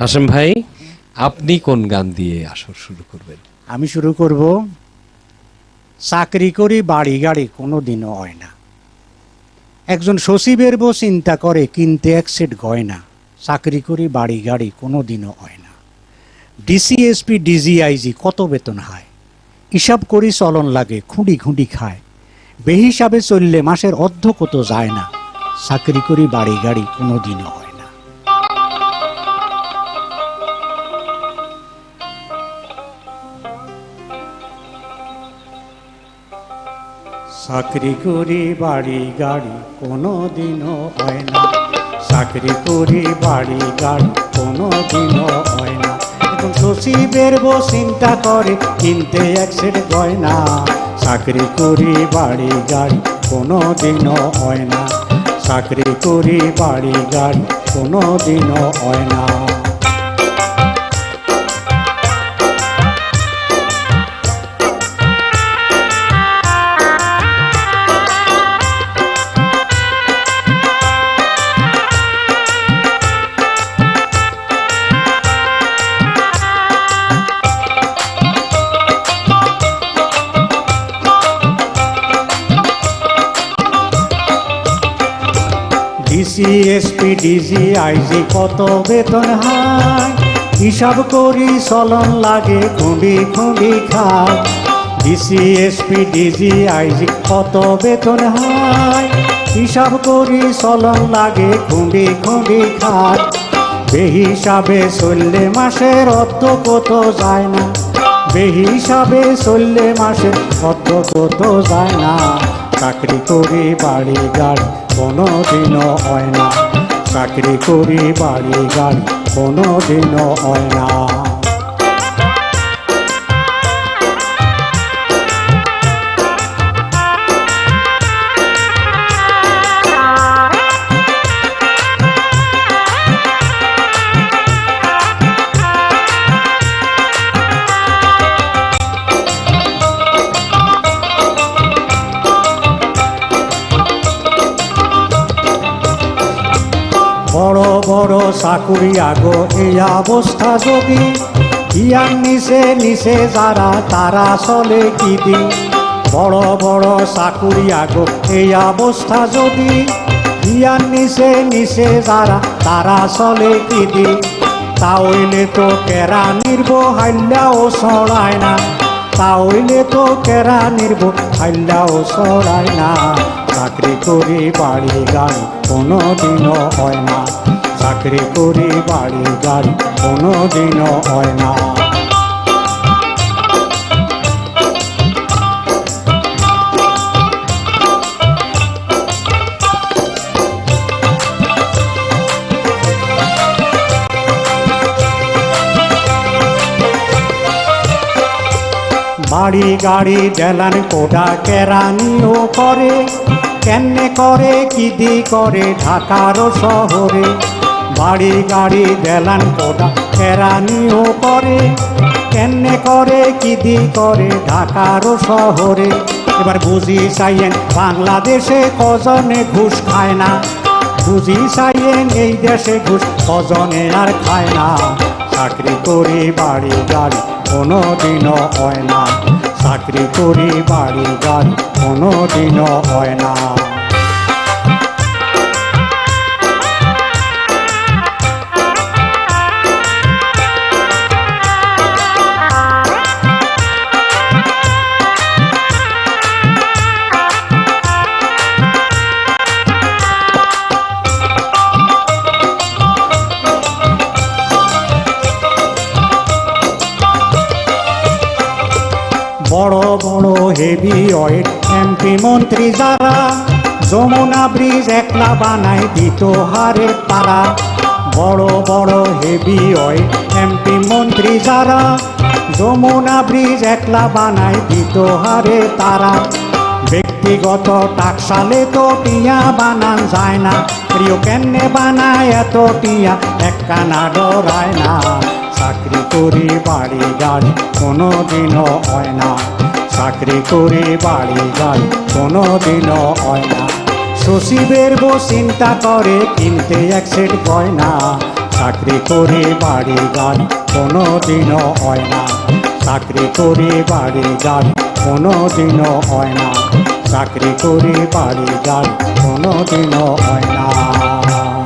হাসেম ভাই, আপনি কোন গান দিয়ে আসর শুরু করবেন? আমি শুরু করব, চাকরি করি, বাড়ি গাড়ি কোনো দিনও হয় না। একজন সচিবের বউ চিন্তা করে, কিনতে এক সেট গয়না। চাকরি করি, বাড়ি গাড়ি কোনো দিনও হয় না। ডিসিএসপি ডিজিআইজি কত বেতন হয়? হিসাব করি চলন লাগে খুঁড়ি খুঁড়ি খায়। বেহিসাবে চললে মাসের অর্ধ কত যায় না? চাকরি করি, বাড়ি গাড়ি কোনো দিনও হয় চাকরি করি, বাড়ি, গাড়ি কোনো দিনও হয় না। চাকরি করি, বাড়ি, গাড়ি কোনো দিনও হয় না। এখন সচিবের বউ চিন্তা করে, কিনতে এক সেট গয়না। চাকরি করি, বাড়ি, গাড়ি কোনো দিনও হয় না। চাকরি করি, বাড়ি, গাড়ি কোনো দিনও হয় না। ডিসি ডিজি আইজি কত বেতন হয়? হিসাব করি চলন লাগে খুঁড়ি খুঁড়ি খায়। ডিসি ডিজি আইজি কত বেতন হয়? হিসাব করি চলন লাগে খুঁড়ি খুঁড়ি খায়। বেহিসাবে চললে মাসের অর্ধ কত যায় না। বেহিসাবে চললে মাসের অর্ধ কত যায় না। চাকরি করি বাড়ি গাড়ি দিনও হয় না। চাকরি করি বাড়ি গাড়ি দিনও হয় না। বড় বড় চাকুরি আগো এই অবস্থা যদি ইয়ার নিচে নিচে যারা তারা চলে কি বড় বড় চাকুরি আগো এই অবস্থা যদি ইয়ার নিচে নিচে যারা তারা চলে কি দিন তাহলে তো কেরা নির্ব হাইল্লাও ছড়ায় না। তাহলে তো কেরা নির্ব হাইল্লাও ছড়ায় না। চাকরি করি বাড়ি গাড়ি কোনো দিনও হয় না। চাকরি করি বাড়ি গাড়ি কোনো দিনও হয় না। বাড়ি গাড়ি দেলান কোডা কেরানিও করে। কেমনে করে, কি দি করে ঢাকার শহরে? বাড়ি গাড়ি দেলান কোডা কেরানিও করে। কেমনে করে, কি দি করে ঢাকার শহরে? এবার বুঝি চাইয়েন বাংলাদেশে কজনে ঘুষ খায় না? বুঝি চাইয়েন এই দেশে ঘুষ কজনে আর খায় না? চাকরি করি, বাড়ি গাড়ি কোনো দিনও হয় না। চাকরি করি বাড়ি গাড়ি কোনো দিনও হয় না। ওয়েট এমপি মন্ত্রী যারা, যমুনা ব্রিজ একলা বানায় দিত হারে পারা বড় বড় হেভি ওয়েট এমপি মন্ত্রী যারা, যমুনা ব্রিজ একলা বানায় দিত হারে তারা। ব্যক্তিগত টাকসালে তো টিয়া বানান যায় না, প্রিয় কেমনে বানায় এত টিয়া একখানা ডরায় না। চাকরি করি, বাড়ি গাড়ি কোনো দিনও হয় না। চাকরি করে বাড়ি গাড়ি কোনো দিনও হয় না। সচিবের বউ চিন্তা করে, কিনতে এক সেট গয়না। চাকরি করে বাড়ি গাড়ি কোনো দিনও হয় না। চাকরি করে বাড়ি গাড়ি কোনো দিনও হয় না। চাকরি করে বাড়ি গাড়ি কোনো দিনও হয় না।